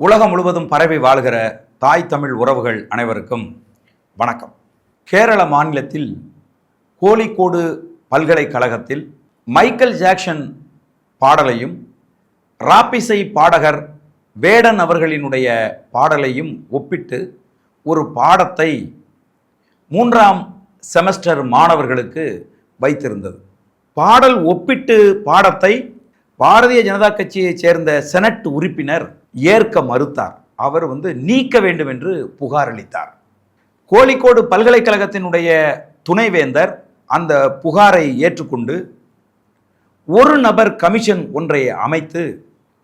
உலகம் முழுவதும் பரவி வாழ்கிற தாய் தமிழ் உறவுகள் அனைவருக்கும் வணக்கம். கேரள மாநிலத்தில் கோழிக்கோடு பல்கலைக்கழகத்தில் மைக்கேல் ஜாக்சன் பாடலையும் ராப்பிசை பாடகர் வேடன் அவர்களினுடைய பாடலையும் ஒப்பிட்டு ஒரு பாடத்தை மூன்றாம் செமஸ்டர் மாணவர்களுக்கு வைத்திருந்தது. பாடல் ஒப்பிட்டு பாடத்தை பாரதிய ஜனதா கட்சியைச் சேர்ந்த செனட் உறுப்பினர் ஏற்க மறுத்தார். அவர் வந்து நீக்க வேண்டும் என்று புகார் அளித்தார். கோழிக்கோடு பல்கலைக்கழகத்தினுடைய துணைவேந்தர் அந்த புகாரை ஏற்றுக்கொண்டு ஒரு நபர் கமிஷன் ஒன்றை அமைத்து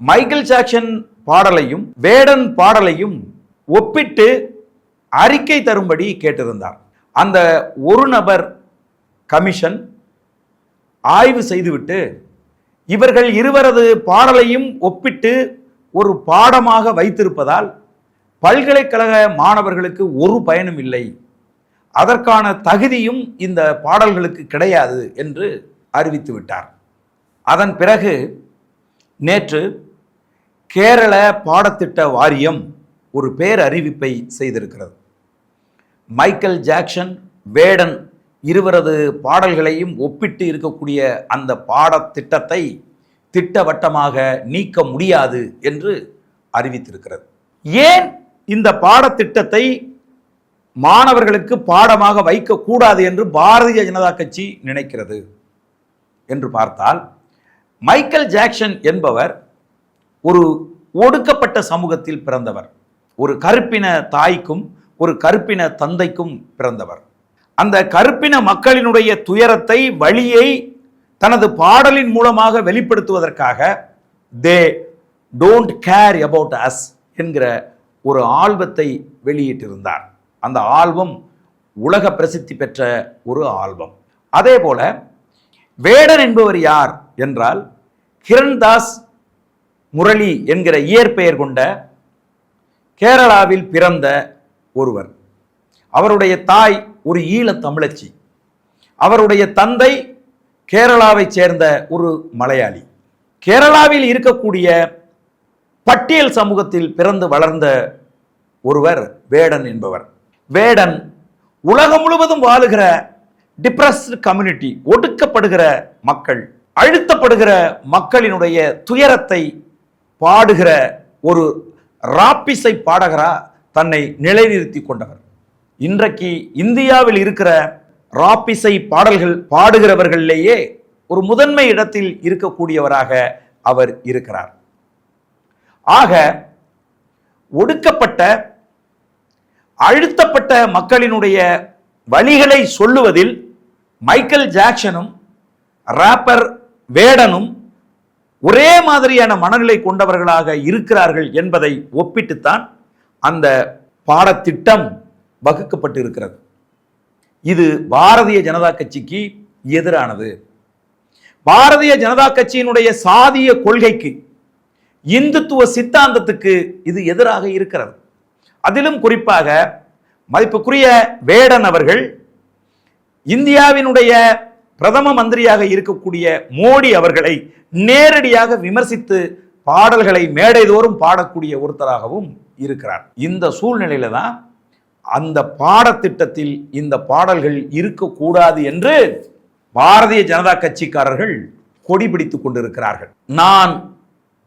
மைக்கேல் ஜாக்சன் பாடலையும் வேடன் பாடலையும் ஒப்பிட்டு அறிக்கை தரும்படி கேட்டிருந்தார். அந்த ஒரு நபர் கமிஷன் ஆய்வு செய்துவிட்டு இவர்கள் இருவரது பாடலையும் ஒப்பிட்டு ஒரு பாடமாக வைத்திருப்பதால் பல்கலைக்கழக மாணவர்களுக்கு ஒரு பயனும் இல்லை. அதற்கான தகுதியும் இந்த பாடல்களுக்கு கிடையாது என்று அறிவித்து விட்டார். அதன் பிறகு நேற்று கேரள பாடத்திட்ட வாரியம் ஒரு பேரறிவிப்பை செய்திருக்கிறது. மைக்கேல் ஜாக்சன் வேடன் இருவரது பாடல்களையும் ஒப்பிட்டு இருக்கக்கூடிய அந்த பாடத்திட்டத்தை திட்டவட்டமாக நீக்க முடியாது என்று அறிவித்திருக்கிறது. ஏன் இந்த பாடத்திட்டத்தை மாணவர்களுக்கு பாடமாக வைக்கக்கூடாது என்று பாரதிய ஜனதா கட்சி நினைக்கிறது என்று பார்த்தால் மைக்கேல் ஜாக்சன் என்பவர் ஒரு ஒடுக்கப்பட்ட சமூகத்தில் பிறந்தவர். ஒரு கருப்பின தாய்க்கும் ஒரு கருப்பின தந்தைக்கும் பிறந்தவர். அந்த கருப்பின மக்களினுடைய துயரத்தை வழியை தனது பாடலின் மூலமாக வெளிப்படுத்துவதற்காக they don't care about us என்கிற ஒரு ஆல்பத்தை வெளியிட்டிருந்தார். அந்த ஆல்பம் உலக பிரசித்தி பெற்ற ஒரு ஆல்பம். அதே போல வேடன் என்பவர் யார் என்றால் கிரண்தாஸ் முரளி என்கிற இயற்பெயர் கொண்ட கேரளாவில் பிறந்த ஒருவர். அவருடைய தாய் ஒரு ஈழத் தமிழச்சி. அவருடைய தந்தை கேரளாவைச் சேர்ந்த ஒரு மலையாளி. கேரளாவில் இருக்கக்கூடிய பட்டியல் சமூகத்தில் பிறந்து வளர்ந்த ஒருவர் வேடன் என்பவர். வேடன் உலகம் முழுவதும் வாழுகிற டிப்ரஸ்டு கம்யூனிட்டி ஒடுக்கப்படுகிற மக்கள் அழுத்தப்படுகிற மக்களினுடைய துயரத்தை பாடுகிற ஒரு ராப்பிசை பாடகரா தன்னை நிலைநிறுத்தி கொண்டவர். இன்றைக்கு இந்தியாவில் இருக்கிற ராப்பிசை பாடல்கள் பாடுகிறவர்களிலேயே ஒரு முதன்மை இடத்தில் இருக்கக்கூடியவராக அவர் இருக்கிறார். ஆக ஒடுக்கப்பட்ட அழுத்தப்பட்ட மக்களினுடைய வழிகளை சொல்லுவதில் மைக்கேல் ஜாக்சனும் ராப்பர் வேடனும் ஒரே மாதிரியான மனநிலை கொண்டவர்களாக இருக்கிறார்கள் என்பதை ஒப்பிட்டுத்தான் அந்த பாடத்திட்டம் வகுக்கப்பட்டு இருக்கிறது இது பாரதிய ஜனதா கட்சிக்கு எதிரானது. பாரதிய ஜனதா கட்சியினுடைய சாதிய கொள்கைக்கு இந்துத்துவ சித்தாந்தத்துக்கு இது எதிராக இருக்கிறது. அதிலும் குறிப்பாக மதிப்புக்குரிய வேடன் அவர்கள் இந்தியாவினுடைய பிரதம மந்திரியாக இருக்கக்கூடிய மோடி அவர்களை நேரடியாக விமர்சித்து பாடல்களை மேடைதோறும் பாடக்கூடிய ஒருத்தராகவும் இருக்கிறார். இந்த சூழ்நிலையில தான் அந்த பாடத்திட்டத்தில் இந்த பாடல்கள் இருக்கக்கூடாது என்று பாரதிய ஜனதா கட்சிக்காரர்கள் கொடி பிடித்துக் கொண்டிருக்கிறார்கள். நான்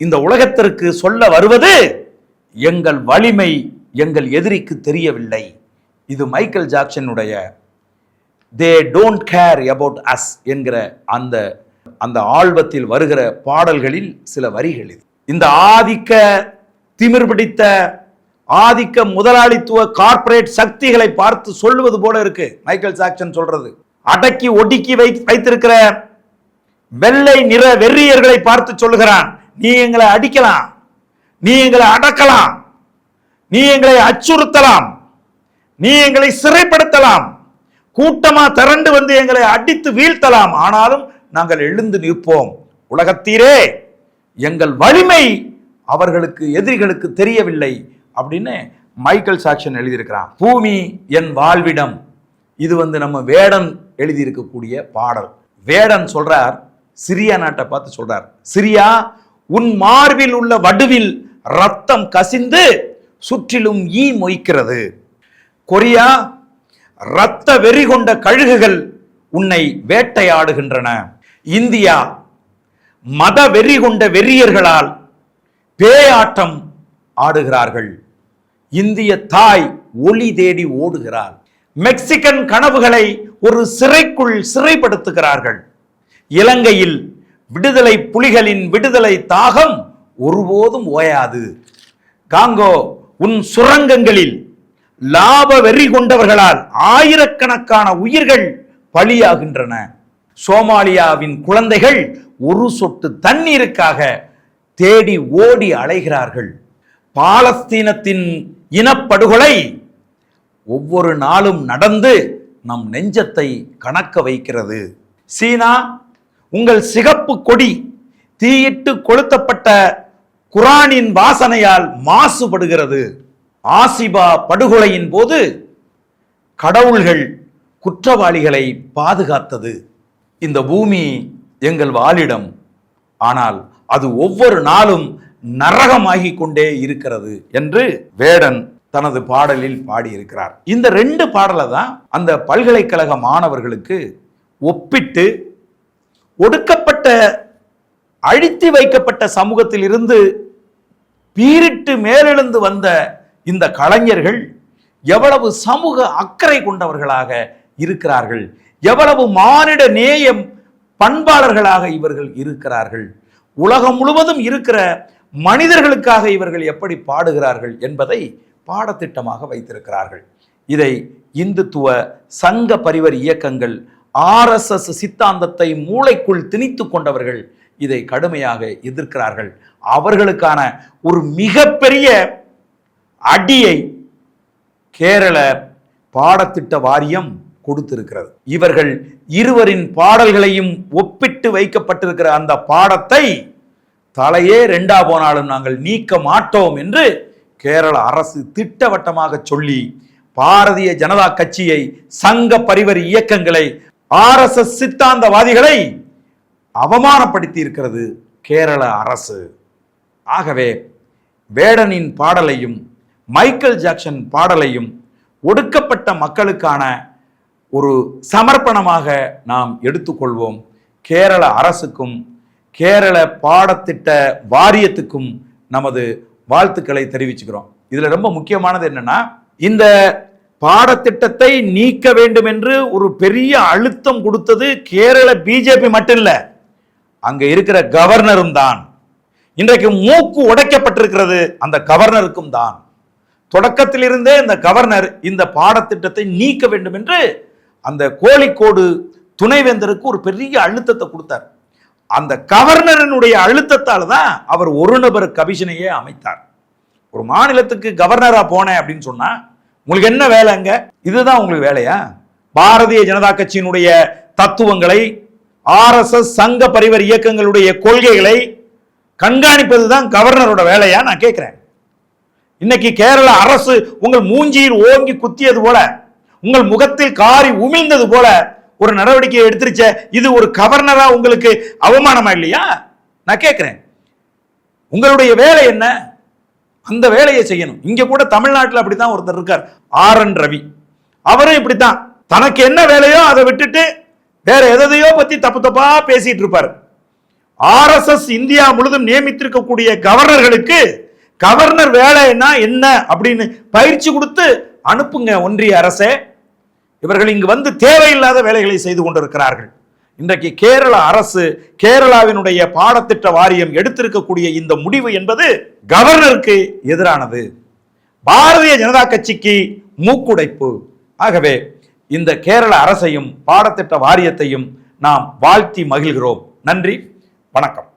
இந்த உலகத்திற்கு சொல்ல வருவது எங்கள் வலிமை எங்கள் எதிரிக்கு தெரியவில்லை. இது Michael ஜாக்சனுடைய they don't care about us என்கிற அந்த அந்த ஆல்பத்தில் வருகிற பாடல்களில் சில வரிகள் இது. இந்த ஆதிக்க திமிர் பிடித்த ஆதிக்க முதலாளித்துவ கார்ப்பரேட் சக்திகளை பார்த்து சொல்லுவது போல இருக்கு. மைக்கேல் ஜாக்சன் சொல்றது. அடக்கி ஒடுக்கி வை வைத்திருக்கிற வெள்ளை நிற வெறியர்களை பார்த்து சொல்லுகிறான். நீ எங்களை அடிக்கலாம். நீ எங்களை அடக்கலாம். நீ எங்களை அச்சுறுத்தலாம். நீ எங்களை சிறைப்படுத்தலாம். கூட்டமா திரண்டு வந்து எங்களை அடித்து வீழ்த்தலாம். ஆனாலும் நாங்கள் எழுந்து நிற்போம். உலகத்தீரே எங்கள் வலிமை அவர்களுக்கு எதிரிகளுக்கு தெரியவில்லை. அப்படின்னு மைக்கேல் சாக்சன் எழுதியிருக்கிறான். பூமி என் வாழ்விடம். இது வந்து நம்ம வேடன் எழுதியிருக்கக்கூடிய பாடல். வேடன் சொல்றார் சிரியா நாட்டை பார்த்து சொல்றார். சிரியா உன் மார்பில் உள்ள வடுவில் ரத்தம் கசிந்து சுற்றிலும் ஈ மொய்க்கிறது. கொரியா இரத்த வெறி கொண்ட கழுகுகள் உன்னை வேட்டையாடுகின்றன. இந்தியா மத வெறி கொண்ட வெறியர்களால் பேயாட்டம் ஆடுகிறார்கள். இந்திய தாய் ஒளி தேடி ஓடுகிறாள். மெக்சிகன் கனவுகளை ஒரு சிறைக்குள் சிறைப்படுத்துகிறார்கள். இலங்கையில் விடுதலை புலிகளின் விடுதலை தாகம் ஒருபோதும் ஓயாது. காங்கோ உன் சுரங்கங்களில் லாப வெறி கொண்டவர்களால் ஆயிரக்கணக்கான உயிர்கள் பலியாகின்றன. சோமாலியாவின் குழந்தைகள் ஒரு சொட்டு தண்ணீருக்காக தேடி ஓடி அலைகிறார்கள். பாலஸ்தீனத்தின் இனப்படுகொலை. ஒவ்வொரு நாளும் நடந்து நம் நெஞ்சத்தை கணக்க வைக்கிறது. சீனா உங்கள் சிகப்பு கொடி தீயிட்டு கொளுத்தப்பட்ட குரானின் வாசனையால் மாசுபடுகிறது. ஆசிபா படுகொலையின் போது கடவுள்கள் குற்றவாளிகளை பாதுகாத்தது. இந்த பூமி எங்கள் வாழிடம் ஆனால் அது ஒவ்வொரு நாளும் நரகமாகி கொண்டே இருக்கிறது என்று வேடன் தனது பாடலில் பாடியிருக்கிறார். இந்த ரெண்டு பாடலை தான் அந்த பல்கலைக்கழக மாணவர்களுக்கு ஒப்பிட்டு ஒடுக்கப்பட்ட அழித்து வைக்கப்பட்ட சமூகத்தில் இருந்து பீரிட்டு மேலெழுந்து வந்த இந்த கலைஞர்கள் எவ்வளவு சமூக அக்கறை கொண்டவர்களாக இருக்கிறார்கள். எவ்வளவு மானிட நேயம் பண்பாளர்களாக இவர்கள் இருக்கிறார்கள். உலகம் முழுவதும் இருக்கிற மனிதர்களுக்காக இவர்கள் எப்படி பாடுகிறார்கள் என்பதை பாடத்திட்டமாக வைத்திருக்கிறார்கள். இதை இந்துத்துவ சங்க பரிவர் இயக்கங்கள் ஆர்எஸ்எஸ் சித்தாந்தத்தை மூளைக்குள் திணித்து கொண்டவர்கள் இதை கடுமையாக எதிர்க்கிறார்கள். அவர்களுக்கான ஒரு மிகப்பெரிய அடியை கேரள பாடத்திட்ட வாரியம் கொடுத்திருக்கிறது. இவர்கள் இருவரின் பாடல்களையும் ஒப்பிட்டு வைக்கப்பட்டிருக்கிற அந்த பாடத்தை தலையே ரெண்டா போனாலும் நாங்கள் நீக்க மாட்டோம் என்று கேரள அரசு திட்டவட்டமாக சொல்லி பாரதிய ஜனதா கட்சியை சங்க பரிவர் இயக்கங்களை ஆர்எஸ்எஸ் சித்தாந்தவாதிகளை அவமானப்படுத்தி இருக்கிறது கேரள அரசு. ஆகவே வேடனின் பாடலையும் மைக்கேல் ஜாக்சன் பாடலையும் ஒடுக்கப்பட்ட மக்களுக்கான ஒரு சமர்ப்பணமாக நாம் எடுத்துக்கொள்வோம். கேரள அரசுக்கும் கேரள பாடத்திட்ட வாரியத்துக்கும் நமது வாழ்த்துக்களை தெரிவிச்சுக்கிறோம். இதில் ரொம்ப முக்கியமானது என்னன்னா இந்த பாடத்திட்டத்தை நீக்க வேண்டும் என்று ஒரு பெரிய அழுத்தம் கொடுத்தது கேரள பிஜேபி மட்டும் இல்லை அங்கே இருக்கிற கவர்னரும் தான். இன்றைக்கு மூக்கு உடைக்கப்பட்டிருக்கிறது அந்த கவர்னருக்கும் தான். தொடக்கத்திலிருந்தே இந்த கவர்னர் இந்த பாடத்திட்டத்தை நீக்க வேண்டும் என்று அந்த கோழிக்கோடு துணைவேந்தருக்கு ஒரு பெரிய அழுத்தத்தை கொடுத்தார். அந்த கவர்னரினுடைய அழுத்தத்தால் தான் அவர் ஒரு நபர் கமிஷனையே அமைத்தார். ஒரு மாநிலத்துக்கு கவர்னராக போனேன் அப்படின்னு சொன்னால் உங்களுக்கு என்ன வேலை அங்கே? இதுதான் உங்களுக்கு வேலையா? பாரதிய ஜனதா கட்சியினுடைய தத்துவங்களை ஆர்எஸ்எஸ் சங்க பரிவர் இயக்கங்களுடைய கொள்கைகளை கண்காணிப்பது தான் கவர்னரோட வேலையா? நான் கேட்குறேன். இன்னைக்கு கேரள அரசு உங்கள் மூஞ்சியில் ஓங்கி குத்தியது போல உங்கள் முகத்தில் காரி உமிழ்ந்தது போல ஒரு நடவடிக்கையை எடுத்துருச்ச இது ஒரு கவர்னரா உங்களுக்கு அவமானமா இல்லையா? நான் கேட்கிறேன் உங்களுடைய வேலை என்ன? அந்த வேலையை செய்யணும். இங்க கூட தமிழ்நாட்டில் அப்படித்தான் ஒருத்தர் இருக்கார் ஆர் என் ரவி. அவரும் இப்படித்தான். தனக்கு என்ன வேலையோ அதை விட்டுட்டு வேற எதையோ பத்தி தப்பு தப்பா பேசிட்டு இருப்பார். ஆர்எஸ்எஸ் இந்தியா முழுதும் நியமித்திருக்கக்கூடிய கவர்னர்களுக்கு கவர்னர் வேலைன்னா என்ன அப்படின்னு பயிற்சி கொடுத்து அனுப்புங்க ஒன்றிய அரசே. இவர்கள் இங்கு வந்து தேவையில்லாத வேலைகளை செய்து கொண்டிருக்கிறார்கள். இன்றைக்கு கேரள அரசு கேரளாவினுடைய பாடத்திட்ட வாரியம் எடுத்திருக்கக்கூடிய இந்த முடிவு என்பது கவர்னருக்கு எதிரானது. பாரதிய ஜனதா கட்சிக்கு மூக்குடைப்பு. ஆகவே இந்த கேரள அரசையும் பாடத்திட்ட வாரியத்தையும் நாம் வாழ்த்தி மகிழ்கிறோம். நன்றி வணக்கம்.